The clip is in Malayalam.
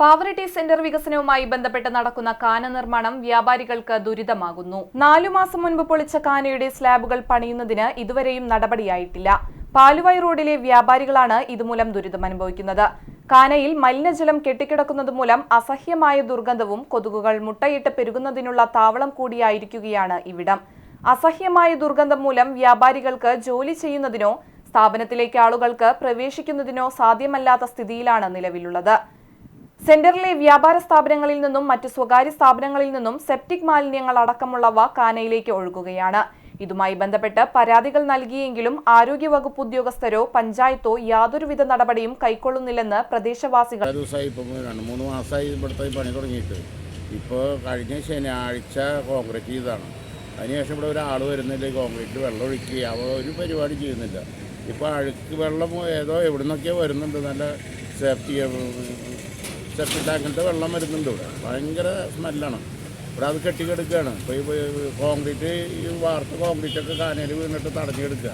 പാവറട്ടി സെന്റർ വികസനവുമായി ബന്ധപ്പെട്ട് നടക്കുന്ന കാന നിർമ്മാണം വ്യാപാരികൾക്ക് ദുരിതമാകുന്നു. നാലു മാസം മുൻപ് പൊളിച്ച കാനയുടെ സ്ലാബുകൾ പണിയുന്നതിന് ഇതുവരെയും നടപടിയായിട്ടില്ല. പാലുവായ് റോഡിലെ വ്യാപാരികളാണ് ഇതുമൂലം ദുരിതം അനുഭവിക്കുന്നത്. കാനയിൽ മലിനജലം കെട്ടിക്കിടക്കുന്നത് മൂലം അസഹ്യമായ ദുർഗന്ധവും കൊതുകുകൾ മുട്ടയിട്ട് പെരുകുന്നതിനുള്ള താവളം കൂടിയായിരിക്കുകയാണ് ഇവിടം. അസഹ്യമായ ദുർഗന്ധം മൂലം വ്യാപാരികൾക്ക് ജോലി ചെയ്യുന്നതിനോ സ്ഥാപനത്തിലേക്ക് ആളുകൾക്ക് പ്രവേശിക്കുന്നതിനോ സാധ്യമല്ലാത്ത സ്ഥിതിയിലാണ് നിലവിലുള്ളത്. സെന്ററിലെ വ്യാപാര സ്ഥാപനങ്ങളിൽ നിന്നും മറ്റ് സ്വകാര്യ സ്ഥാപനങ്ങളിൽ നിന്നും സെപ്റ്റിക് മാലിന്യങ്ങൾ അടക്കമുള്ളവ കാനയിലേക്ക് ഒഴുകുകയാണ്. ഇതുമായി ബന്ധപ്പെട്ട് പരാതികൾ നൽകിയെങ്കിലും ആരോഗ്യവകുപ്പ് ഉദ്യോഗസ്ഥരോ പഞ്ചായത്തോ യാതൊരുവിധ നടപടിയും കൈക്കൊള്ളുന്നില്ലെന്ന് പ്രദേശവാസികൾ മൂന്ന് മാസമായി ഇവിടുത്തെ പണി തുടങ്ങിയിട്ട്. ഇപ്പോൾ കഴിഞ്ഞ ശനിയാഴ്ച കോൺക്രീറ്റ് ചെയ്തതാണ്. അതിനുശേഷം ഇവിടെ ഒരാൾ വരുന്നില്ല കോൺക്രീറ്റ് വെള്ളം ഒഴിക്കുക അവ ഒരു പരിപാടി ചെയ്യുന്നില്ല. ഇപ്പോൾ അഴുക്ക് വെള്ളം ഏതോ എവിടെ വരുന്നുണ്ട്. നല്ല സേഫ്റ്റി സെപ്റ്റി ടാങ്കിന്റെ വെള്ളം വരുന്നുണ്ട് ഇവിടെ. ഭയങ്കര സ്മെല്ലാണ്. ഇവിടെ അത് കെട്ടിക്കെടുക്കുകയാണ് ഇപ്പോൾ ഈ കോൺക്രീറ്റ് ഈ വാർത്ത കോൺക്രീറ്റൊക്കെ കാനയിൽ വീണിട്ട് തടഞ്ഞെടുക്കുക.